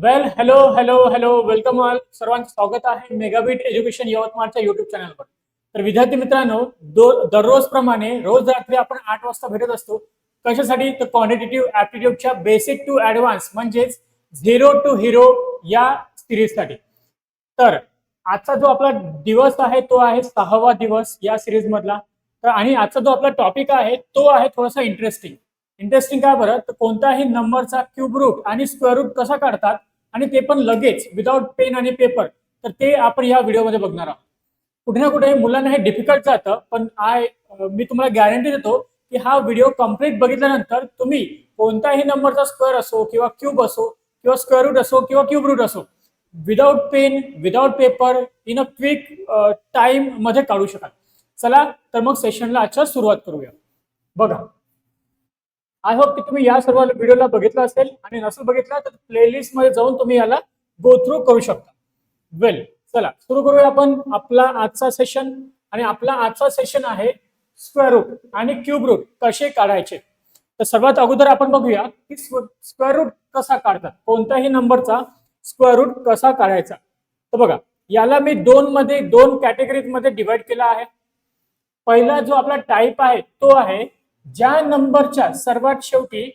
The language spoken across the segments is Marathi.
Well hello hello hello welcome all सर्वांचं स्वागत आहे मेगाबीट एज्युकेशन यवतमाळच्या युट्यूब चॅनलवर तर विद्यार्थी मित्रांनो दररोज प्रमाणे रोज रात्री आपण आठ वाजता भेटत असतो. कशासाठी? तर क्वांटिटेटिव्ह ऍप्टिट्यूडच्या बेसिक टू ऍडव्हान्स म्हणजेच झिरो टू हिरो या सिरीजसाठी तर आजचा जो आपला दिवस आहे तो आहे सहावा दिवस या सिरीज मधला. तर आणि आजचा जो आपला टॉपिक आहे तो आहे थोडासा इंटरेस्टिंग इंटरेस्टिंग काय बरं? तर कोणत्याही नंबरचा क्यूब रूट आणि स्क्वेअर रूट कसा काढतात? आणि ते पण लगेच विदाउट पेन आणि पेपर तर ते आपण या व्हिडिओमध्ये बघणार आहोत. कुठे ना कुठे मुलांना हे डिफिकल्ट जातं पण आय मी तुम्हाला गॅरंटी देतो की हा व्हिडिओ कंप्लीट बघितल्यानंतर तुम्ही कोणत्याही नंबरचा स्क्वेअर असो किंवा क्यूब असो किंवा स्क्वेअर रूट असो किंवा क्यूब रूट असो without pen without paper in a quick टाइममध्ये काढू शकाल. चला तर मग सेशनला आजच्या सुरुवात करूया. बघा. आय होप की तुम्ही या सर्व व्हिडिओला बघितला असेल आणि नसेल बघितला तर प्लेलिस्टमध्ये जाऊन तुम्ही याला गो थ्रू करू शकता. वेल चला सुरू करूया आपण आपला आजचा सेशन आणि आपला आजचा सेशन आहे स्क्वेअर रूट आणि क्यूब रूट कसे काढायचे? तर सर्वात अगोदर आपण बघूया की स्क्वेअर रूट कसा काढतात. कोणत्याही नंबरचा स्क्वेअर रूट कसा काढायचा? तर बघा याला मी दोन मध्ये दोन कॅटेगरीजमध्ये डिवाइड केला आहे. पहिला जो आपला टाईप आहे तो आहे ज्या नंबरच्या सर्वात शेवटी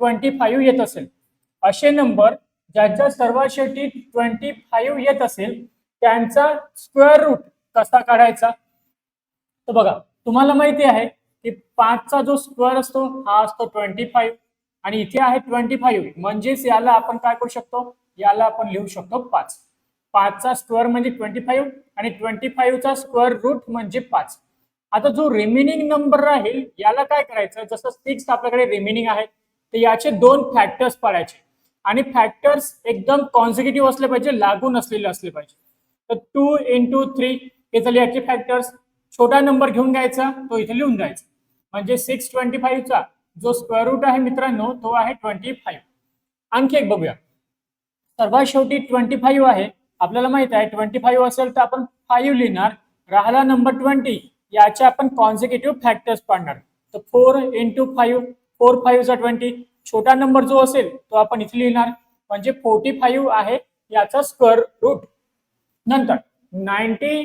ट्वेंटी फाईव्ह येत असेल असे नंबर ज्यांच्या सर्वात शेवटी ट्वेंटी फाईव्ह येत असेल त्यांचा स्क्वेअर रूट कसा काढायचा? तर बघा तुम्हाला माहिती आहे की पाचचा जो स्क्वेअर असतो हा असतो ट्वेंटी फाईव्ह आणि इथे आहे ट्वेंटी फाईव्ह म्हणजेच याला आपण काय करू शकतो? याला आपण लिहू शकतो पाच. पाचचा स्क्वेअर म्हणजे ट्वेंटी फाईव्ह आणि ट्वेंटी फाईव्हचा स्क्वेअर रूट म्हणजे पाच. आता जो रिमेनिंग नंबर राहील याला काय करायचं? जसं सिक्स आपल्याकडे रिमेनिंग आहे तर याचे दोन फॅक्टर्स पाडायचे. आणि फॅक्टर्स एकदम कॉन्झिक्युटिव्ह असले पाहिजे लागून असलेले असले पाहिजे. तर टू इंटू थ्री हे झाले याचे फॅक्टर्स छोटा नंबर घेऊन घ्यायचा तो इथे लिहून जायचा म्हणजे सिक्स ट्वेंटी फाईव्हचा जो स्क्वेअर रूट आहे मित्रांनो तो आहे ट्वेंटी फाईव्ह आणखी एक बघूया. सर्वात शेवटी ट्वेंटी फाईव्ह आहे. आपल्याला माहीत आहे ट्वेंटी फाईव्ह असेल तर आपण फाईव्ह लिहिणार. राहिला नंबर ट्वेंटी याचे आपण कॉन्झिक्युटिव्ह फॅक्टर्स पाडणार तर फोर इंटू फाईव्ह फोर फाईव्हचा ट्वेंटी छोटा नंबर जो असेल तो आपण इथे लिहिणार. म्हणजे फोर्टी फाईव्ह आहे याचा स्क्वेअर रूट नंतर नाईन्टी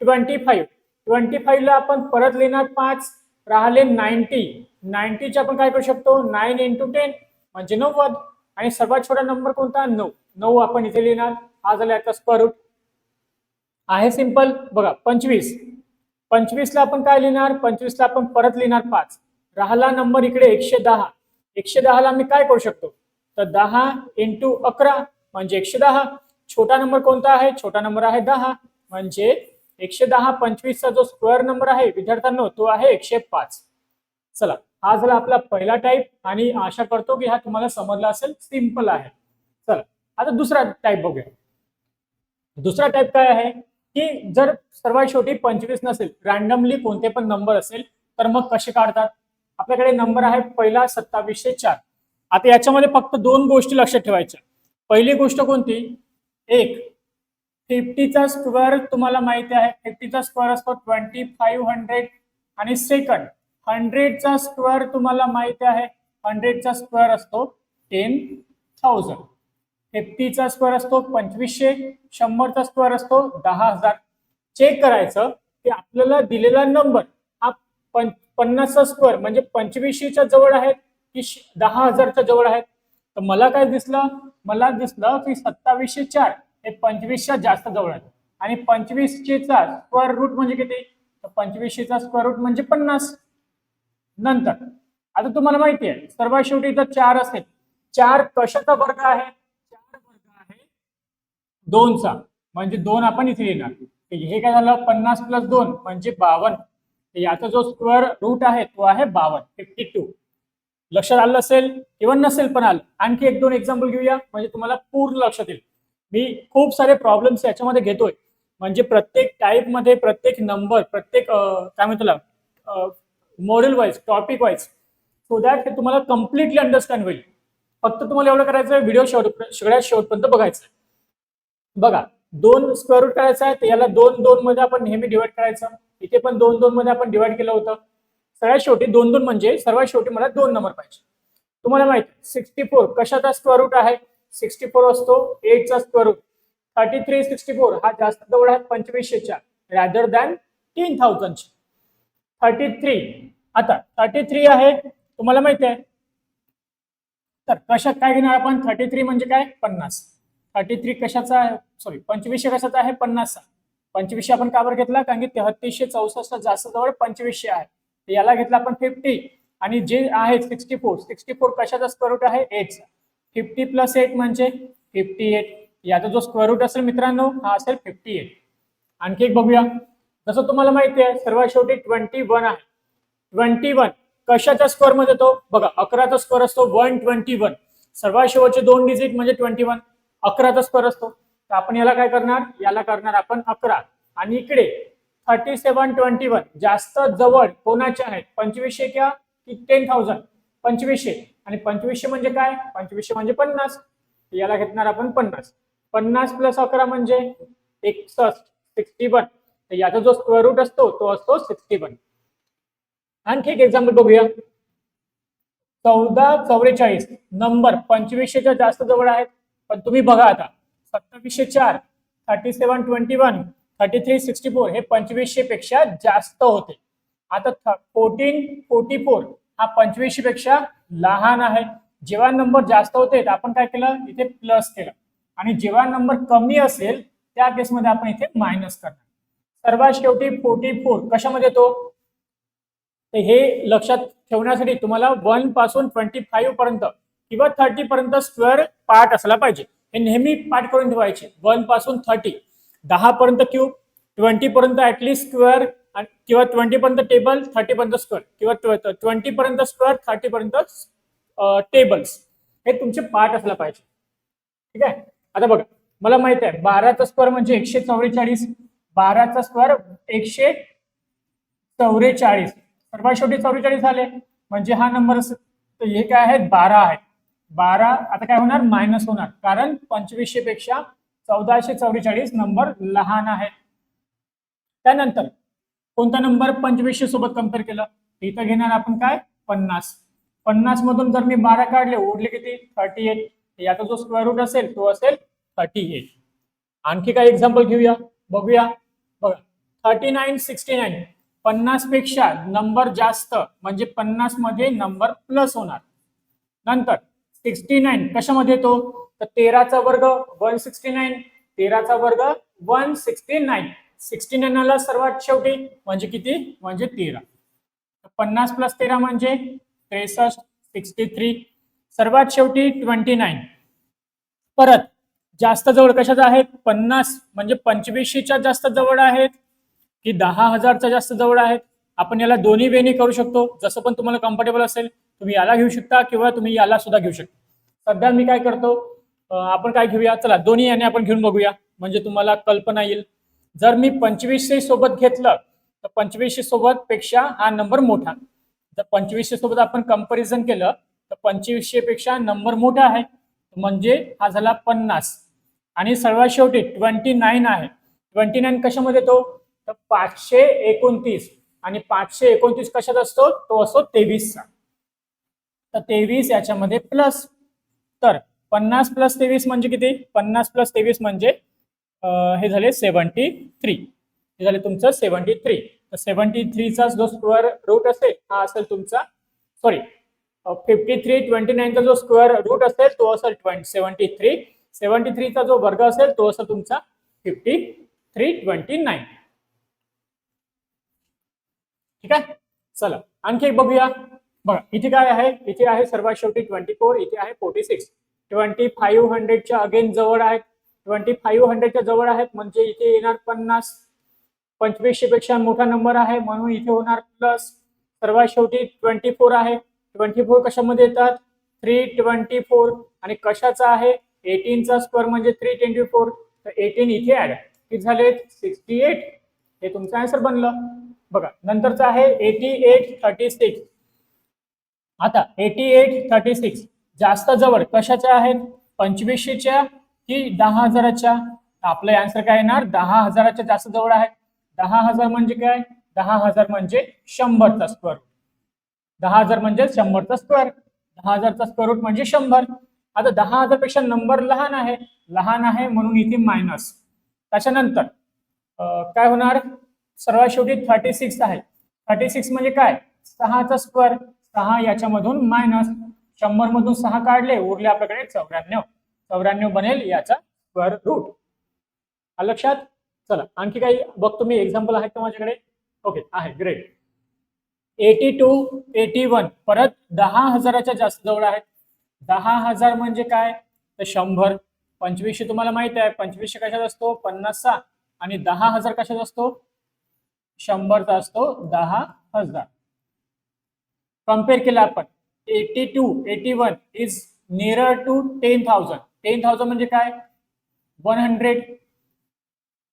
ट्वेंटी फाईव्ह ट्वेंटी फाईव्हला आपण परत लिहिणार पाच. राहिले नाईन्टी नाईन्टीचे आपण काय करू शकतो? नाईन इंटू टेन म्हणजे नव्वद. आणि सर्वात छोटा नंबर कोणता? नऊ. नऊ आपण इथे लिहिणार. हा झाला याचा स्क्वेअर रूट आहे सिंपल बघा पंचवीस. पंचवीसला आपण काय लिहिणार? पंचवीसला आपण परत लिहिणार पाच. राहिला नंबर इकडे एकशे दहा. एकशे दहाला मी काय करू शकतो? तर दहा इंटू अकरा म्हणजे एकशे दहा. छोटा नंबर कोणता आहे? छोटा नंबर आहे दहा. म्हणजे एकशे दहा पंचवीसचा जो स्क्वेअर नंबर आहे विद्यार्थ्यांनो तो आहे एकशे पाच. चला हा झाला आपला पहिला टाईप आणि आशा करतो की हा तुम्हाला समजला असेल सिंपल आहे. चला आता दुसरा टाईप बघूया. दुसरा टाईप काय आहे? की जर सर्वात शेवटी पंचवीस नसेल रॅन्डमली कोणते पण नंबर असेल तर मग कसे काढतात? आपल्याकडे नंबर आहे पहिला सत्तावीसशे चार. आता याच्यामध्ये फक्त दोन गोष्टी लक्षात ठेवायच्या. पहिली गोष्ट कोणती? एक फिफ्टीचा स्क्वेअर तुम्हाला माहिती आहे. फिफ्टीचा स्क्वेअर असतो ट्वेंटी फाईव्ह हंड्रेड आणि सेकंड हंड्रेडचा स्क्वेअर तुम्हाला माहिती आहे. हंड्रेडचा स्क्वेअर असतो टेन थाउजंड फिफ्टीचा स्क्वेअर असतो पंचवीसशे शंभरचा स्क्वेअर असतो दहा हजार. चेक करायचं की आपल्याला दिलेला नंबर हा पं पन्नासचा स्क्वेअर म्हणजे पंचवीसशेच्या जवळ आहेत की दहा हजारच्या जवळ आहेत तर मला काय दिसलं? मला दिसलं की सत्तावीसशे चार हे पंचवीसच्या जास्त जवळ आहेत आणि पंचवीसशेचा स्क्वेअर रूट म्हणजे किती? तर पंचवीसशेचा स्क्वेअर रूट म्हणजे पन्नास. नंतर आता तुम्हाला माहिती आहे सर्वात शेवटी इथं चार असेल. चार कशाचा वर्ग आहे? दोनचा. म्हणजे दोन आपण इथे लिहिणार. हे काय झालं? पन्नास प्लस दोन म्हणजे बावन्न याचा जो स्क्वेअर रूट आहे तो आहे बावन्न फिफ्टी टू लक्षात आलं असेल? किंवा नसेल पण आलं. आणखी एक दोन एक्झाम्पल घेऊया. म्हणजे तुम्हाला पूर्ण लक्षात येईल. मी खूप सारे प्रॉब्लेम्स याच्यामध्ये घेतोय. म्हणजे प्रत्येक टाईपमध्ये प्रत्येक नंबर प्रत्येक काय म्हणतो model wise topic wise so that हे तुम्हाला कम्प्लिटली अंडरस्टँड होईल. फक्त तुम्हाला एवढं करायचं व्हिडिओ शेवट सगळ्यात शेवटपर्यंत बघायचं बघा दोन स्क्वेअर रूट करायचं आहे तर याला दोन दोन मध्ये आपण नेहमी डिवाइड करायचं. इथे पण दोन दोन मध्ये आपण डिवाइड केलं होतं. सगळ्यात शेवटी दोन दोन म्हणजे सर्वात शेवटी मला दोन नंबर पाहिजे. तुम्हाला माहिती सिक्स्टी फोर कशाचा स्क्वेअर रूट आहे? सिक्स्टी फोर असतो एटचा square root thirty three sixty four हा जास्त जवळ आहे पंचवीसशेच्या रॅदर दॅन तीन थाउजंडची थर्टी थ्री आता थर्टी थ्री आहे तुम्हाला माहिती आहे? तर कशात काय घेणार आपण? थर्टी थ्री म्हणजे काय? पन्नास. थर्टी थ्री कशाचा आहे? सॉरी पंचवीसशे कशाचा आहे? पन्नासचा. पंचवीसशे आपण का बरं घेतला? कारण की तेहतीसशे चौसष्ट जास्त जवळ पंचवीसशे आहे. याला घेतला आपण फिफ्टी आणि जे आहे सिक्स्टी फोर सिक्स्टी फोर कशाचा स्क्वेअर रूट आहे? एटचा फिफ्टी प्लस एट म्हणजे फिफ्टी एट याचा जो स्क्वेअर रूट असेल मित्रांनो हा असेल फिफ्टी एट आणखी एक बघूया. जसं तुम्हाला माहिती आहे सर्वात शेवटी ट्वेंटी वन आहे. ट्वेंटी वन कशाच्या स्क्वेअरमध्ये तो बघा अकराचा स्क्वेअर असतो वन ट्वेंटी वन सर्वात शेवटचे दोन डिजिट म्हणजे ट्वेंटी वन अकराचा स्क्वेअर असतो तर आपण याला काय करणार? याला करणार आपण अकरा. आणि इकडे थर्टी सेवन ट्वेंटी वन जास्त जवळ कोणाचे आहेत? पंचवीसशे किंवा की टेन थाउजंड पंचवीसशे. आणि पंचवीसशे म्हणजे काय? पंचवीसशे म्हणजे पन्नास. याला घेतणार आपण पन्नास. पन्नास प्लस अकरा म्हणजे एकसष्ट सिक्स्टी वन तर याचा जो स्क्वेअर रूट असतो तो असतो सिक्स्टी वन आणखी एक एक्झाम्पल बघूया. चौदा चौवेचाळीस. नंबर पंचवीसशेच्या जास्त जवळ आहेत. पण तुम्ही बघा आता सत्तावीसशे चार thirty seven twenty one thirty three sixty four हे पंचवीसशे पेक्षा जास्त होते. आता फोर्टीन फोर्टी फोर हा पंचवीसशे पेक्षा लहान आहे. जेव्हा नंबर जास्त होते तर आपण काय केलं? इथे प्लस केलं. आणि जेव्हा नंबर कमी असेल त्या केसमध्ये आपण इथे मायनस करणार. सर्वात शेवटी फोर्टी फोर कशामध्ये येतो? हे लक्षात ठेवण्यासाठी तुम्हाला वनपासून ट्वेंटी फाईव्ह पर्यंत किंवा थर्टी पर्यंत स्क्वेअर पार्ट असला पाहिजे. हे नेहमी पाठ करून ठेवायचे. वनपासून थर्टी दहा पर्यंत क्यूब ट्वेंटी पर्यंत ऍटलीस्ट स्क्वेअर किंवा ट्वेंटी पर्यंत टेबल थर्टी पर्यंत स्क्वेअर किंवा ट्वेंटी पर्यंत स्क्वेअर थर्टी पर्यंत टेबल्स हे तुमचे पार्ट असला पाहिजे. ठीक आहे? आता बघा. मला माहीत आहे बाराचा स्क्वेअर म्हणजे एकशे चौवेचाळीस. बाराचा स्क्वेअर एकशे चौवेचाळीस. सर्वात शेवटी चौवेचाळीस झाले म्हणजे हा नंबर तर हे काय आहे बारा आहे बारा आता काय होणार? मायनस होणार. कारण पंचवीसशे पेक्षा चौदाशे चौवेचाळीस नंबर लहान आहे. त्यानंतर कोणता नंबर पंचवीसशे सोबत कंपेअर केलं? इथं घेणार आपण काय? पन्नास. पन्नास मधून जर मी बारा काढले उरले किती? थर्टी एट याचा जो स्क्वेअर रूट असेल तो असेल थर्टी एट आणखी काही एक्झाम्पल घेऊया? बघूया. बघा. थर्टी नाईन सिक्स्टी नाईन पन्नासपेक्षा नंबर जास्त म्हणजे पन्नासमध्ये नंबर प्लस होणार. नंतर सिक्स्टी नाईन. कशामध्ये येतो? तर तेराचा वर्ग वन सिक्स्टी नाईन. तेराचा वर्ग वन सिक्स्टी नाईन. सिक्स्टी नाईनला सर्वात शेवटी म्हणजे किती? म्हणजे तेरा. पन्नास प्लस तेरा म्हणजे त्रेसष्ट सिक्स्टी थ्री. सर्वात शेवटी ट्वेंटी नाईन. परत जास्त जवळ कशाचा आहेत पन्नास म्हणजे पंचवीसशेच्या जास्त जवळ आहेत की दहा हजारच्या जास्त जवळ आहेत? आपण याला दोन्ही वेनी करू शकतो. जसं पण तुम्हाला कम्फर्टेबल असेल. तुम्ही याला घेऊ शकता किंवा तुम्ही याला सुद्धा घेऊ शकता. सध्या मी काय करतो आपण काय घेऊया? चला दोन्ही याने आपण घेऊन बघूया. म्हणजे तुम्हाला कल्पना येईल. जर मी पंचवीसशे सोबत घेतलं तर पंचवीसशे सोबत पेक्षा हा नंबर मोठा. जर पंचवीसशे सोबत आपण कंपॅरिझन केलं तर पंचवीसशे पेक्षा नंबर मोठा आहे. म्हणजे हा झाला पन्नास. आणि सर्वात शेवटी ट्वेंटी नाईन आहे. ट्वेंटी नाईन कशामध्ये येतो? तर पाचशे एकोणतीस. आणि पाचशे एकोणतीस कशात असतो? तो असतो तेवीसचा. तर तेवीस याच्यामध्ये प्लस तर पन्नास प्लस तेवीस म्हणजे किती? पन्नास प्लस तेवीस म्हणजे हे झाले सेवन्टी थ्री हे झाले तुमचं सेवन्टी थ्री तर सेवन्टी थ्रीचा जो स्क्वेअर रूट असेल हा असेल तुमचा सॉरी फिफ्टी थ्री ट्वेंटी नाईनचा जो स्क्वेअर रूट असेल तो असेल ट्वेंटी सेवन्टी थ्री सेवन्टी थ्रीचा जो वर्ग असेल तो असेल तुमचा फिफ्टी थ्री ट्वेंटी नाईन ठीक आहे? चला आणखी एक बघूया. बघा इथे काय आहे? इथे आहे सर्वात शेवटी ट्वेंटी फोर इथे आहे फोर्टी सिक्स ट्वेंटी फाईव्ह हंड्रेडच्या अगेन जवळ आहेत. ट्वेंटी फाईव्ह हंड्रेडच्या जवळ आहेत म्हणजे इथे येणार पन्नास. पंचवीसशे पेक्षा मोठा नंबर आहे म्हणून इथे होणार प्लस सर्वात शेवटी ट्वेंटी फोर आहे. ट्वेंटी फोर कशामध्ये येतात? थ्री ट्वेंटी फोर आणि कशाचा आहे? एटीनचा स्क्वेअर म्हणजे थ्री ट्वेंटी फोर तर एटीन इथे ऍड किती झाले? सिक्स्टी एट हे तुमचं आन्सर बनलं. बघा नंतरचं आहे एटी एट थर्टी सिक्स आता एटी एट थर्टी सिक्स जास्त जवळ कशाच्या आहेत? पंचवीसशेच्या की दहा हजाराच्या? आपलं आन्सर काय येणार? दहा हजाराच्या जास्त जवळ आहे दहा हजार म्हणजे काय? दहा हजार म्हणजे शंभरचा स्क्वेअर दहा हजार म्हणजे शंभरचा स्क्वेअर दहा हजारचा स्क्वेअर रूट म्हणजे शंभर. आता दहा हजारपेक्षा नंबर लहान आहे. लहान आहे म्हणून इथे मायनस त्याच्यानंतर काय होणार? सर्वात शेवटी थर्टी सिक्स आहे. थर्टी सिक्स म्हणजे काय? सहाचा स्क्वेअर सहा याच्यामधून मायनस शंभर मधून सहा काढले उरले आपल्याकडे चौऱ्याण्णव. चौऱ्याण्णव बनेल याचा स्क्वेअर रूट लक्षात? चला आणखी काही बघतो मी एक्झाम्पल आहेत का माझ्याकडे? ओके आहे great eighty two eighty one परत दहा हजाराच्या जास्त जवळ आहेत. दहा हजार म्हणजे काय? तर शंभर. पंचवीसशे तुम्हाला माहीत आहे पंचवीसशे कशात असतो? पन्नासचा आणि दहा हजार कशात असतो? शंभरचा असतो दहा हजार. कंपेअर केलं आपण. Eighty two eighty one is near to ten thousand ten thousand म्हणजे काय? वन हंड्रेड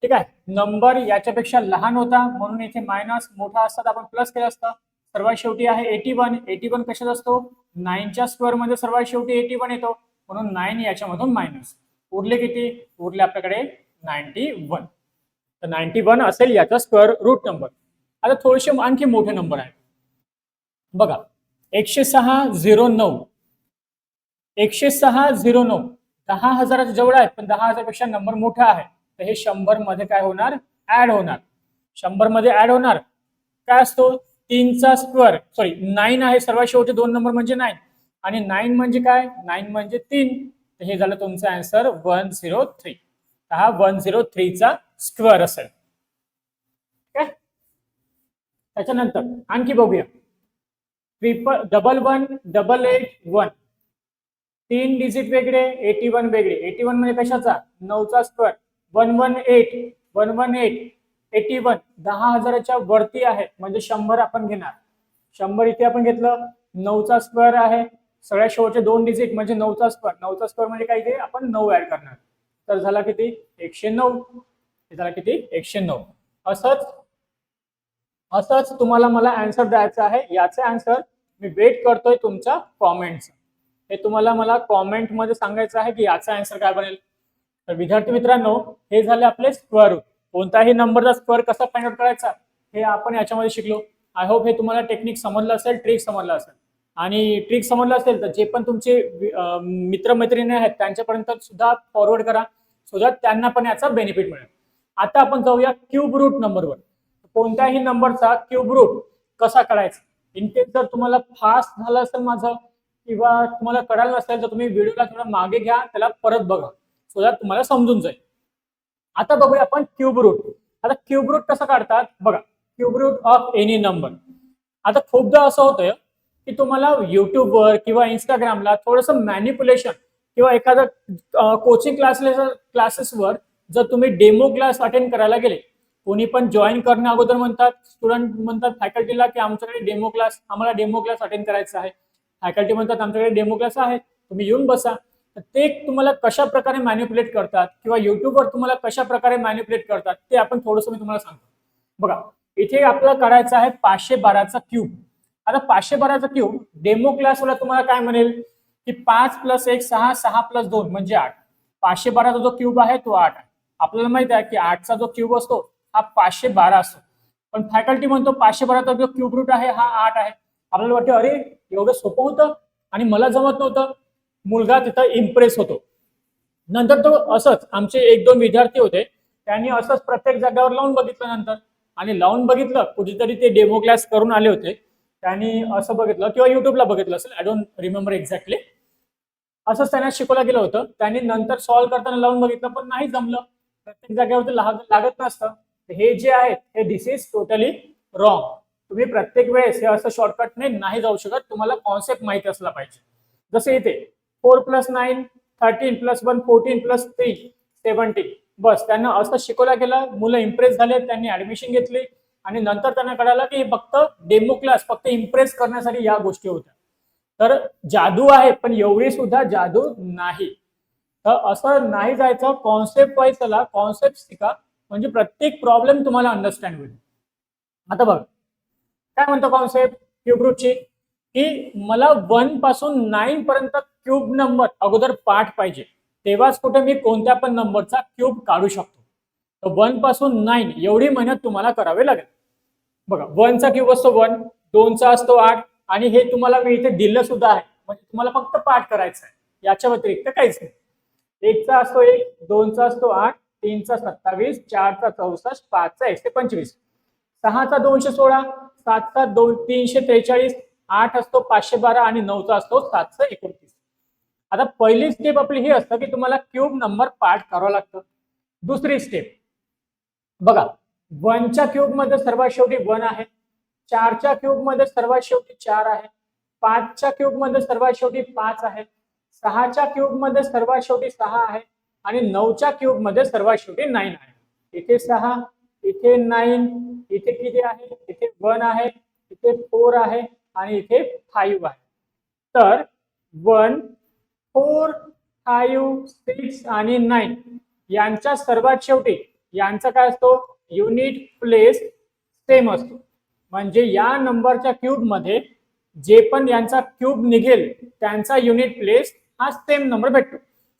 ठीक आहे? नंबर याच्यापेक्षा लहान होता म्हणून इथे मायनस मोठा असतात आपण प्लस केलं असतं. सर्वात शेवटी आहे एटी वन एटी वन कशात असतो? नाईनच्या स्क्वेअरमध्ये सर्वात शेवटी एटी वन येतो. म्हणून नाईन याच्यामधून मायनस उरले किती? उरले आपल्याकडे नाईन्टी वन तर नाईन्टी वन असेल याचा स्क्वेअर रूट नंबर आता थोडेसे आणखी मोठे नंबर आहेत. बघा एकशे सहा झिरो नऊ. एकशे सहा झिरो नऊ. दहा हजाराच्या जवळ आहेत पण दहा हजारपेक्षा नंबर मोठा आहे. तर हे शंभरमध्ये काय होणार? ऍड होणार. शंभरमध्ये ऍड होणार. काय असतो? तीनचा स्क्वेअर सॉरी नाईन आहे सर्वात शेवटी दोन नंबर म्हणजे नाईन आणि नाईन म्हणजे काय? नाईन म्हणजे तीन. तर हे झालं तुमचं आन्सर वन झिरो थ्री हा वन झिरो थ्रीचा स्क्वेअर असेल. ठीक आहे त्याच्यानंतर आणखी बघूया. Triple double one double eight one तीन डिजिट वेगळे एटी वन वेगळे. एटी वन म्हणजे कशाचा? नऊचा square one one eight one one eight eighty one दहा हजाराच्या वरती आहे म्हणजे शंभर आपण घेणार. शंभर इथे आपण घेतलं. नऊचा स्क्वेअर आहे. सगळ्या शेवटचे दोन डिजिट म्हणजे नऊचा स्क्वेअर नऊचा स्क्वेअर म्हणजे काय ते आपण नऊ ऍड करणार. तर झाला किती? एकशे नऊ. झाला किती? एकशे नऊ. असंच असंच तुम्हाला मला आन्सर द्यायचं आहे. याचे आन्सर मी वेट करतोय तुमच्या कॉमेंटचं हे तुम्हाला मला कॉमेंटमध्ये सांगायचं आहे की याचा आन्सर काय बनेल. तर विद्यार्थी मित्रांनो हे झाले आपले स्क्वेअर रूट कोणताही नंबरचा स्क्वेअर कसा फाइंड आउट करायचा हे आपण याच्यामध्ये शिकलो. आय होप हे तुम्हाला टेक्निक समजलं असेल ट्रिक समजलं असेल. आणि ट्रिक समजलं असेल तर जे पण तुमचे मित्रमैत्रिणी आहेत त्यांच्यापर्यंत सुद्धा फॉरवर्ड करा. सो दॅट त्यांना पण याचा बेनिफिट मिळेल. आता आपण जाऊया क्यूब रूट नंबरवर कोणत्याही नंबरचा क्यूब रूट कसा करायचा? इनकेस जर तुम्हाला फास्ट झालं असेल माझं किंवा तुम्हाला कळालं नसेल तर तुम्ही व्हिडिओला थोडं मागे घ्या त्याला परत बघा सो दॅट तुम्हाला समजून जाईल. आता बघूया आपण क्यूब रूट. आता क्यूब रूट कसं काढतात? बघा cube root of any number आता खूपदा असं होतंय की तुम्हाला युट्यूबवर किंवा इंस्टाग्रामला थोडंसं मॅनिप्युलेशन किंवा एखादा कोचिंग क्लासेस क्लासेसवर जर तुम्ही डेमो क्लास अटेंड करायला गेले कोणी पण जॉईन करण्या अगोदर म्हणतात स्टुडंट म्हणतात फॅकल्टीला की आमच्याकडे डेमो क्लास आम्हाला डेमो क्लास अटेंड करायचा आहे. फॅकल्टी म्हणतात आमच्याकडे डेमो क्लास आहे तुम्ही येऊन बसा. तर ते तुम्हाला कशा प्रकारे मॅन्युप्युलेट करतात किंवा युट्यूबवर तुम्हाला कशा प्रकारे मॅन्युप्युलेट करतात ते आपण थोडंसं मी तुम्हाला सांगतो. बघा इथे आपल्याला करायचं आहे पाचशे बाराचा क्यूब आता पाचशे बाराचा क्यूब डेमो क्लासवाला तुम्हाला काय म्हणेल? की पाच प्लस एक सहा सहा प्लस दोन म्हणजे आठ. पाचशे बाराचा जो क्यूब आहे तो आठ आहे. आपल्याला माहीत आहे की आठचा जो क्यूब असतो हा पाचशे बारा असतो. पण फॅकल्टी म्हणतो पाचशे बाराचा जो क्यूब रूट आहे हा आठ आहे. आपल्याला वाटतं अरे एवढं सोपं होतं? आणि मला जमत नव्हतं. मुलगा तिथं इम्प्रेस होतो. नंतर तो असंच आमचे एक दोन विद्यार्थी होते. त्यांनी असंच प्रत्येक जागेवर लावून बघितलं नंतर. आणि लावून बघितलं कुठेतरी ते डेमो क्लास करून आले होते. त्यांनी असं बघितलं किंवा युट्यूबला बघितलं असेल आय डोंट रिमेंबर एक्झॅक्टली असंच त्यांना शिकवलं गेलं होतं. त्यांनी नंतर सॉल्व्ह करताना लावून बघितलं पण नाही जमलं. प्रत्येक जागेवरती लाग- लागत नसतं. हे जे आहे हे दिस इज टोटली रॉंग तुम्ही प्रत्येक वेळेस हे असं शॉर्टकटने नाही जाऊ शकत. तुम्हाला कॉन्सेप्ट माहिती असला पाहिजे. जसे इथे four plus nine thirteen plus one fourteen plus three seventeen बस त्यांना असं शिकवलं गेलं. मुलं इम्प्रेस झाले त्यांनी ऍडमिशन घेतली. आणि नंतर त्यांना कळालं की फक्त डेमो क्लास फक्त इम्प्रेस करण्यासाठी या गोष्टी होत्या. तर जादू आहे पण एवढी सुद्धा जादू नाही. तर असं नाही जायचं. कॉन्सेप्ट वाईज त्याला कॉन्सेप्ट शिका. म्हणजे प्रत्येक प्रॉब्लेम तुम्हाला अंडरस्टँड होईल. आता बघ काय म्हणतो कॉन्सेप्ट क्यूब रूटची की मला वनपासून नाईन पर्यंत क्यूब नंबर अगोदर पाठ पाहिजे. तेव्हाच कुठे मी कोणत्या पण नंबरचा क्यूब काढू शकतो. तर वनपासून नाईन एवढी मेहनत तुम्हाला करावी लागेल. बघा वनचा क्यूब असतो वन दोनचा असतो आठ आणि हे तुम्हाला मी इथे दिलं सुद्धा आहे. म्हणजे तुम्हाला फक्त पाठ करायचं आहे. याच्या व्यतिरिक्त काहीच नाही. एकचा असतो एक दोनचा असतो आठ तीनचा सत्तावीस चारचा चौसष्ट पाचचा एकशे पंचवीस. सहाचा दोनशे सोळा सातचा दोन तीनशे त्रेचाळीस आठ असतो पाचशे बारा आणि नऊचा असतो सातशे एकोणतीस. आता पहिली स्टेप आपली ही असतं की तुम्हाला क्यूब नंबर पाठ करावा लागतं. दुसरी स्टेप बघा वनच्या क्यूबमध्ये सर्वात शेवटी वन आहे चारच्या क्यूबमध्ये सर्वात शेवटी चार आहे पाचच्या क्यूबमध्ये सर्वात शेवटी पाच आहे सहाच्या क्यूबमध्ये सर्वात शेवटी सहा आहे आणि नऊच्या क्यूबमध्ये सर्वात शेवटी नाईन आहे. इथे सहा इथे नाईन इथे किती आहे? इथे वन आहे इथे फोर आहे आणि इथे फाईव्ह आहे. तर वन फोर फाईव्ह सिक्स आणि नाईन यांच्या सर्वात शेवटी यांचा काय असतो? युनिट प्लेस सेम असतो. म्हणजे या नंबरच्या क्यूबमध्ये जे पण यांचा क्यूब निघेल त्यांचा युनिट प्लेस हा सेम नंबर भेटतो.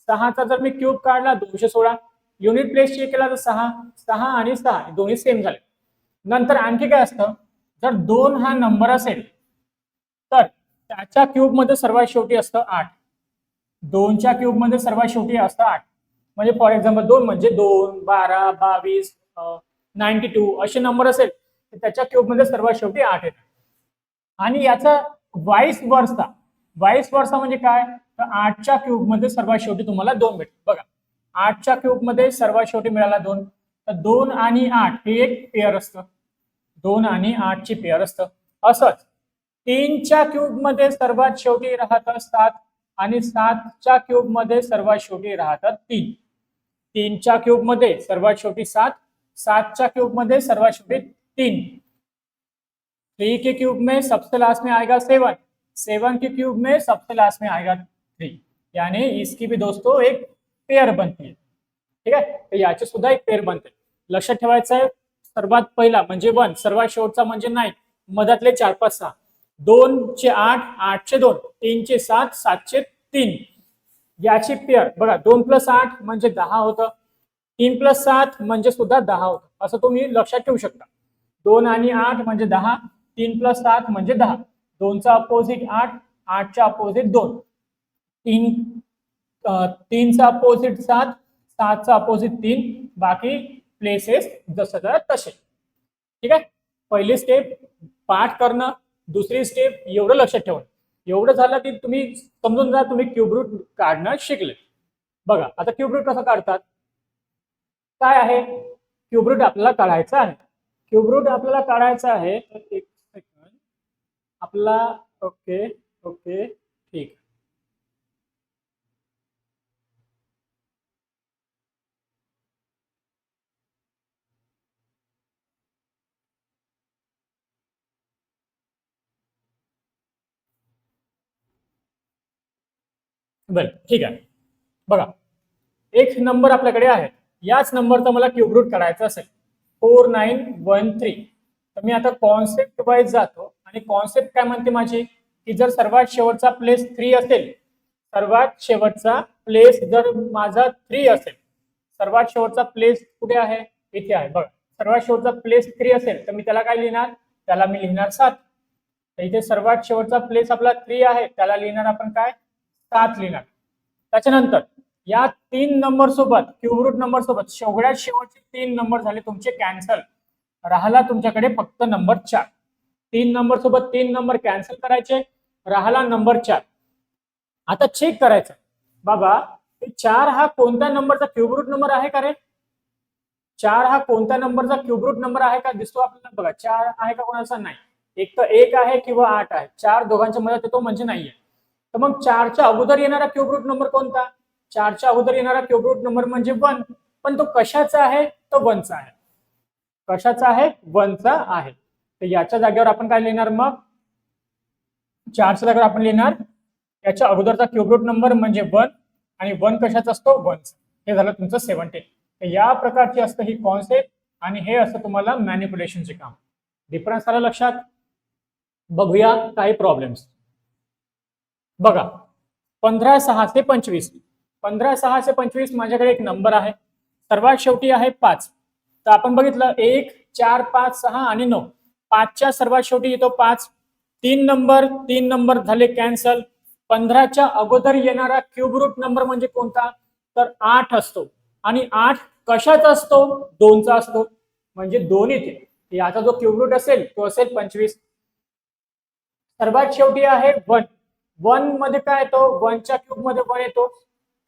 सहाचा जर मी क्यूब काढला दोनशे सोळा. युनिट प्लेस चेक केला तर सहा सहा आणि सहा दोन्ही सेम झाले. नंतर आणखी काय असतं? जर दोन हा नंबर असेल तर त्याच्या क्यूबमध्ये सर्वात शेवटी असतं आठ. दोनच्या क्यूबमध्ये सर्वात शेवटी असतं आठ. म्हणजे फॉर एक्झाम्पल दोन म्हणजे दोन बारा बावीस नाईन्टी टू असे नंबर असेल तर त्याच्या क्यूबमध्ये सर्वात शेवटी आठ येतात. आणि याचा वाईस वर्षा वाईस वर्षा म्हणजे काय? तर आठच्या क्यूबमध्ये सर्वात शेवटी तुम्हाला दोन भेटतील. बघा आठच्या क्यूबमध्ये सर्वात शेवटी मिळाला दोन. तर दोन आणि आठ हे एक पेअर असतं. दोन आणि आठची पेअर असतं. असंच तीनच्या क्यूबमध्ये सर्वात शेवटी राहतं सात आणि सातच्या क्यूबमध्ये सर्वात शेवटी राहतात तीन. तीनच्या क्यूबमध्ये सर्वात शेवटी सात सातच्या क्यूबमध्ये सर्वात शेवटी तीन. थ्री के क्यूब में सबसे लास्ट में आएगा सेवन सेवन के क्यूब में सबसे लास्ट में आएगा थ्री यानी इसकी भी दोस्तों एक पेयर बनती है. ठीक आहे? तर याची सुद्धा एक पेयर बनते लक्षात ठेवायचं आहे सर्वात पहिला म्हणजे वन सर्वात शेवटचा म्हणजे नाईन मधातले चार पाच सहा. दोनचे आठ आठशे दोन तीनशे सात सातशे तीन. याची पेअर बघा दोन प्लस आठ म्हणजे दहा होतं. तीन प्लस सात म्हणजे सुद्धा दहा होतं. असं तुम्ही लक्षात ठेवू शकता. दोन आणि आठ म्हणजे दहा तीन प्लस सात म्हणजे दहा. दोनचा अपोजिट आठ आठच्या अपोजिट दोन. तीन तीनचा अपोजिट सात सातचा अपोजिट तीन. बाकी प्लेसेस जसं तसे. ठीक आहे? पहिली स्टेप पाठ करणं. दुसरी स्टेप एवढं लक्षात ठेवणं. एवढं झालं की तुम्ही समजून जा तुम्ही क्यूब्रूट काढणं शिकले. बघा आता क्यूबरूट कसं काढतात? काय आहे? क्यूब्रूट आपल्याला काढायचं आहे. क्यूब्रूट आपल्याला काढायचं आहे. तर एक सेकंड आपला ओके ओके ठीक. बरं ठीक आहे. बघा एक नंबर आपल्याकडे आहे. याच नंबरचा मला क्यूब रूट असेल. Four nine one three. तर मी आता कॉन्सेप्ट वाईज जातो. आणि कॉन्सेप्ट काय म्हणते माझी? की जर सर्वात शेवटचा प्लेस थ्री असेल सर्वात शेवटचा प्लेस जर माझा थ्री असेल सर्वात शेवटचा प्लेस कुठे आहे? इथे आहे. बघा सर्वात शेवटचा प्लेस थ्री असेल तर मी त्याला काय लिहिणार? त्याला मी लिहिणार सात. तर इथे सर्वात शेवटचा प्लेस आपला थ्री आहे. त्याला लिहिणार आपण काय? सात लिहिणार. त्याच्यानंतर या तीन नंबर सोबत क्यूब रूट नंबर सोबत शेवड्यात शेवटचे तीन नंबर झाले तुमचे कॅन्सल राहिला तुमच्याकडे फक्त नंबर चार. तीन नंबर सोबत तीन नंबर कॅन्सल करायचे राहिला नंबर चार. आता चेक करायचं. बाबा चार हा कोणत्या नंबरचा क्यूब रूट नंबर आहे का रे? चार हा कोणत्या नंबरचा क्यूब रूट नंबर आहे का? दिसतो आपल्याला बघा. चार आहे का कोणाचा? नाही. एक तर एक आहे किंवा आठ आहे. चार दोघांच्या मध्ये येतो म्हणजे नाहीये. तर मग चारच्या अगोदर येणारा क्यूब रूट नंबर कोणता? चारच्या अगोदर येणारा क्यूब रूट नंबर म्हणजे वन पण तो कशाचा आहे? तो वनचा आहे. कशाचा आहे? वनचा आहे. तर याच्या जागेवर आपण काय लिहिणार मग? चारच्या जागेवर आपण लिहिणार याच्या अगोदरचा क्यूब रूट नंबर म्हणजे वन आणि वन कशाचा असतो? वनचा हे झालं तुमचं सेव्हन्टीन तर या प्रकारची असतं ही कॉन्सेप्ट आणि हे असतं तुम्हाला मॅनिप्युलेशनचे काम. डिफरन्स आला लक्षात? बघूया काही प्रॉब्लेम्स बघा पंधरा सहा ते पंचवीस. पंधरा सहा ते पंचवीस माझ्याकडे एक नंबर आहे. सर्वात शेवटी आहे पाच. तर आपण बघितलं एक चार पाच सहा आणि नऊ. पाचच्या सर्वात शेवटी येतो पाच. तीन नंबर तीन नंबर झाले कॅन्सल. पंधराच्या अगोदर येणारा क्यूब रूट नंबर म्हणजे कोणता? तर आठ असतो. आणि आठ कशाचा असतो? दोनचा असतो. म्हणजे दोन येते. याचा जो क्यूब रूट असेल तो असेल पंचवीस. सर्वात शेवटी आहे वन. वनमध्ये काय येतो? वनच्या क्यूबमध्ये वन येतो.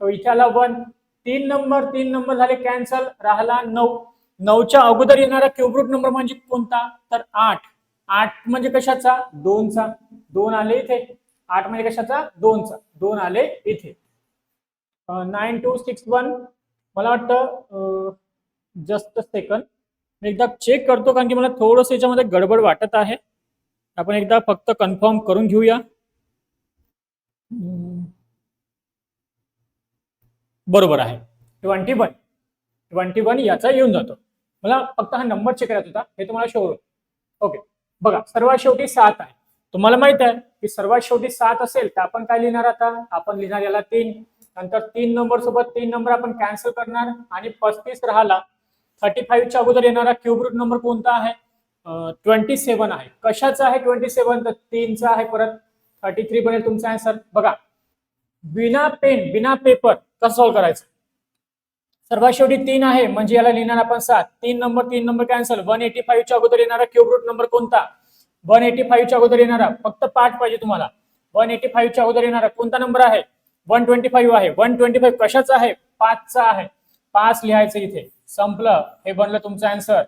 तो इथे आला वन तीन नंबर तीन नंबर झाले कॅन्सल राहिला नऊ. नऊच्या अगोदर येणारा क्यूब रूट नंबर म्हणजे कोणता? तर आठ. आठ म्हणजे कशाचा? दोनचा दोन आले इथे. आठ म्हणजे कशाचा? दोनचा दोन आले इथे. नाईन टू सिक्स वन मला वाटतं जस्ट सेकंड मी एकदा चेक करतो कारण की मला थोडंसं याच्यामध्ये गडबड वाटत आहे. आपण एकदा फक्त कन्फर्म करून घेऊया. बरोबर आहे. Twenty one. ट्वेंटी वन याचा येऊन जातो. मला फक्त हा नंबर चेक करायचा होता. हे तुम्हाला शोध ओके बघा सर्वात शेवटी सात आहे. तुम्हाला माहीत आहे की सर्वात शेवटी सात असेल तर आपण काय लिहिणार आता? आपण लिहिणार याला तीन. नंतर तीन नंबर सोबत तीन नंबर आपण कॅन्सल करणार. आणि पस्तीस राहिला थर्टी फाईव्हच्या अगोदर येणारा क्यूब रूट नंबर कोणता आहे? ट्वेंटी सेवन आहे. कशाचा आहे ट्वेंटी सेवन तर तीनचा आहे परत. थर्टी थ्री बनेल तुमचा आन्सर बघा. बिना पेन बिना पेपर कसं सॉल्व्ह करायचं? सर्वात शेवटी तीन आहे म्हणजे याला लिहिणार आपण सात. तीन नंबर तीन नंबर कॅन्सल वन एटी फाईव्हच्या अगोदर येणारा क्यूब रूट नंबर कोणता? वन एटी फाईव्हच्या अगोदर येणारा. फक्त पाठ पाहिजे तुम्हाला. वन एटी फाईव्हच्या अगोदर येणारा कोणता नंबर आहे? वन ट्वेंटी फाईव्ह आहे. वन ट्वेंटी फाईव्ह कशाचा आहे? पाचचा आहे. पाच लिहायचं इथे. संपलं. हे बनलं तुमचं आन्सर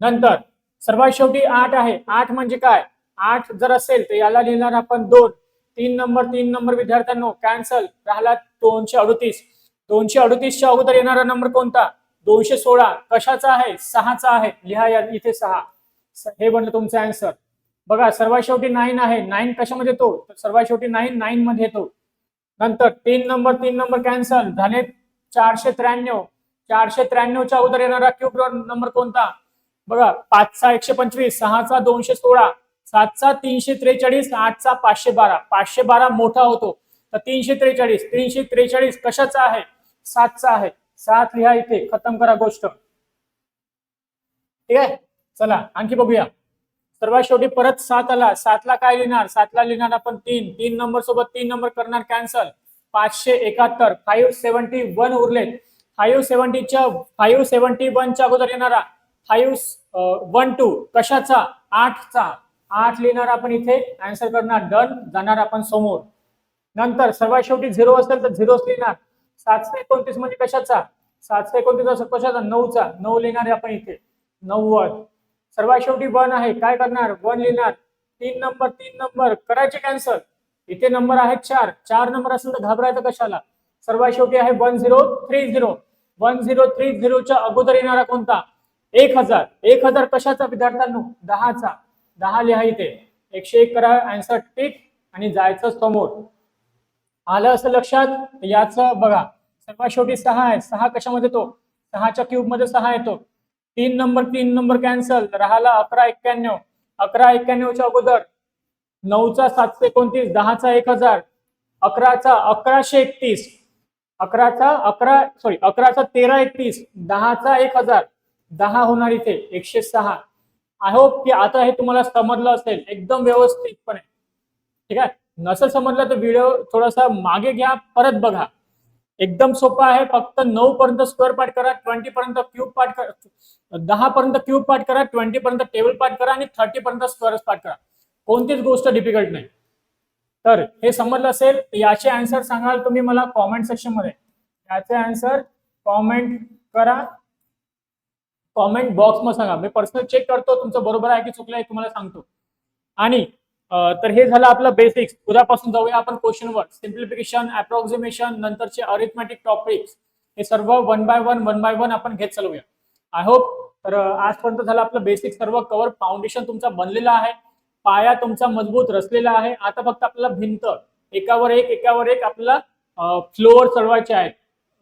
नंतर सर्वात शेवटी आठ आहे. आठ म्हणजे काय? आठ जर असेल तर याला लिहिणार आपण दोन. तीन नंबर तीन नंबर विद्यार्थ्यांनो कॅन्सल राहिला दोनशे अडतीस. दोनशे अडतीसच्या अगोदर येणारा नंबर कोणता? दोनशे सोळा. कशाचा आहे? सहाचा आहे. लिहा या इथे सहा. हे बनलं तुमचं आन्सर बघा सर्वात शेवटी नाईन आहे. नाईन कशामध्ये येतो? तर सर्वात शेवटी नाईन नाईन मध्ये येतो. नंतर तीन नंबर तीन नंबर कॅन्सल झाले चारशे त्र्याण्णव. चारशे त्र्याण्णवच्या अगोदर येणारा क्यूब नंबर कोणता? बघा पाचचा एकशे पंचवीस. सहाचा दोनशे सोळा. सातचा तीनशे त्रेचाळीस आठचा पाचशे बारा. पाचशे बारा मोठा होतो. तर तीनशे त्रेचाळीस तीनशे त्रेचाळीस कशाचा आहे? सातचा आहे. सात लिहा इथे. खतम करा गोष्ट. ठीक आहे? चला आणखी बघूया. सर्वात शेवटी परत सात आला सातला काय लिहिणार? सातला लिहिणार आपण तीन. तीन नंबर सोबत तीन नंबर करणार कॅन्सल पाचशे एकाहत्तर. फाईव्ह सेव्हन्टी वन उरलेत. फाईव्ह सेव्हन्टीच्या फाईव्ह सेव्हन्टी वनच्या अगोदर येणारा. फाईव्ह वन टू कशाचा? आठचा. आठ लिहिणार आपण इथे आन्सर करणार डन जाणार आपण समोर. नंतर सर्वात शेवटी झिरो असेल तर झिरोच लिहिणार. सातशे एकोणतीस म्हणजे कशाचा? सातशे एकोणतीस असेल कशाचा? नऊचा. नऊ लिहिणार आपण इथे. नव्वद. सर्वात शेवटी वन आहे. काय करणार? वन लिहिणार. तीन नंबर तीन नंबर करायचे कॅन्सल इथे नंबर आहे चार. चार नंबर असेल तर घाबरायचं कशाला? सर्वात शेवटी आहे one zero three zero one zero three झिरोच्या अगोदर येणारा कोणता? एक हजार. एक हजार कशाचा? विद्यार्थ्यांनो दहाचा. दहा लिहा इथे. एकशे एक करा आन्सर टिक आणि जायचं समोर. आलं असं लक्षात? याचं बघा. सर्वात शेवटी सहा आहे. सहा कशामध्ये येतो? सहाच्या क्यूबमध्ये सहा येतो. तीन नंबर तीन नंबर कॅन्सल. राहिला अकरा एक्क्याण्णव. अकरा एक्क्याण्णवच्या अगोदर. नऊचा सातशे एकोणतीस दहाचा एक हजार. अकराचा अकराशे एकतीस. अकराचा अकरा सॉरी अकराचा तेरा एकतीस. दहाचा एक हजार. दहा होणार इथे. एकशे सहा. आय होप की आता हे तुम्हाला समजलं असेल एकदम व्यवस्थितपणे. ठीक आहे? नसेल समजलं तर व्हिडिओ थोडासा मागे घ्या परत बघा. एकदम सोपा आहे फक्त नऊ पर्यंत स्क्वेअर पाठ करा ट्वेंटी पर्यंत क्यूब पाठ करा दहा पर्यंत क्यूब पाठ करा ट्वेंटी पर्यंत टेबल पाठ करा आणि थर्टी पर्यंत स्क्वेअर पाठ करा. कोणतीच गोष्ट डिफिकल्ट नाही. तर हे समजलं असेल याचे आन्सर सांगाल तुम्ही मला कॉमेंट सेक्शनमध्ये. याचे आन्सर कॉमेंट करा. कॉमेंट बॉक्समध्ये सांगा. मी पर्सनल चेक करतो तुमचं बरोबर आहे की चुकलं आहे तुम्हाला सांगतो. आणि तर हे झालं आपलं बेसिक्स उद्यापासून जाऊया आपण क्वेश्चनवर सिम्प्लिफिकेशन अप्रॉक्सिमेशन नंतरचे अरिथमॅटिक टॉपिक्स हे सर्व one by one one by one आपण घेत चालूया. आय होप तर आजपर्यंत झालं आपलं बेसिक सर्व. कवर फाउंडेशन तुमचा बनलेला आहे. पाया तुमचा मजबूत रचलेला आहे. आता फक्त आपल्याला भिंत. एकावर एक एकावर एक आपल्याला फ्लोअर चढवायचे आहेत.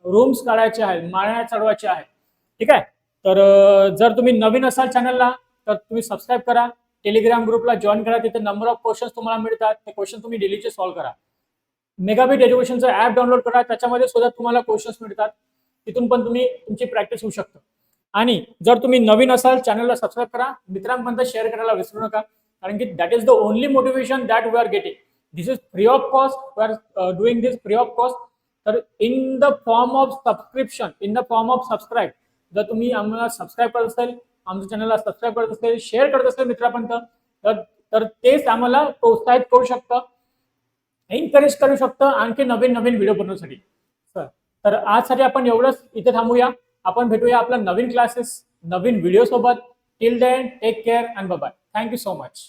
रूम्स काढायचे आहेत. माळ्या चढवायच्या आहेत. ठीक आहे? तर जर तुम्ही नवीन असाल चॅनलला तर तुम्ही सबस्क्राईब करा. टेलिग्राम ग्रुपला जॉईन करा. तिथे नंबर ऑफ क्वेश्चन तुम्हाला मिळतात. ते क्वेश्चन तुम्ही डेलीचे सॉल्व्ह करा. मेगाबिट एज्युकेशनचं ऍप डाउनलोड करा. त्याच्यामध्ये सुद्धा तुम्हाला क्वेश्चन्स मिळतात. तिथून पण तुम्ही तुमची प्रॅक्टिस होऊ शकतं. आणि जर तुम्ही नवीन असाल चॅनलला सबस्क्राईब करा. मित्रांपर्यंत शेअर करायला विसरू नका. कारण की that is the only motivation that we are getting this is free of cost we are doing this free of cost तर in the form of subscription in the form of subscribe जर तुम्ही आम्हाला सबस्क्राईब करत असेल आमच्या चॅनलला सबस्क्राईब करत असेल शेअर करत असेल मित्रापर्यंत तर तर तेच आम्हाला प्रोत्साहित करू शकतं. एनकरेज करू शकतं आणखी नवीन नवीन व्हिडिओ बनवण्यासाठी. सर तर आजसाठी आपण एवढंच. इथे थांबूया. आपण भेटूया आपल्या नवीन क्लासेस नवीन व्हिडिओ सोबत. Till then take care and bye thank you so much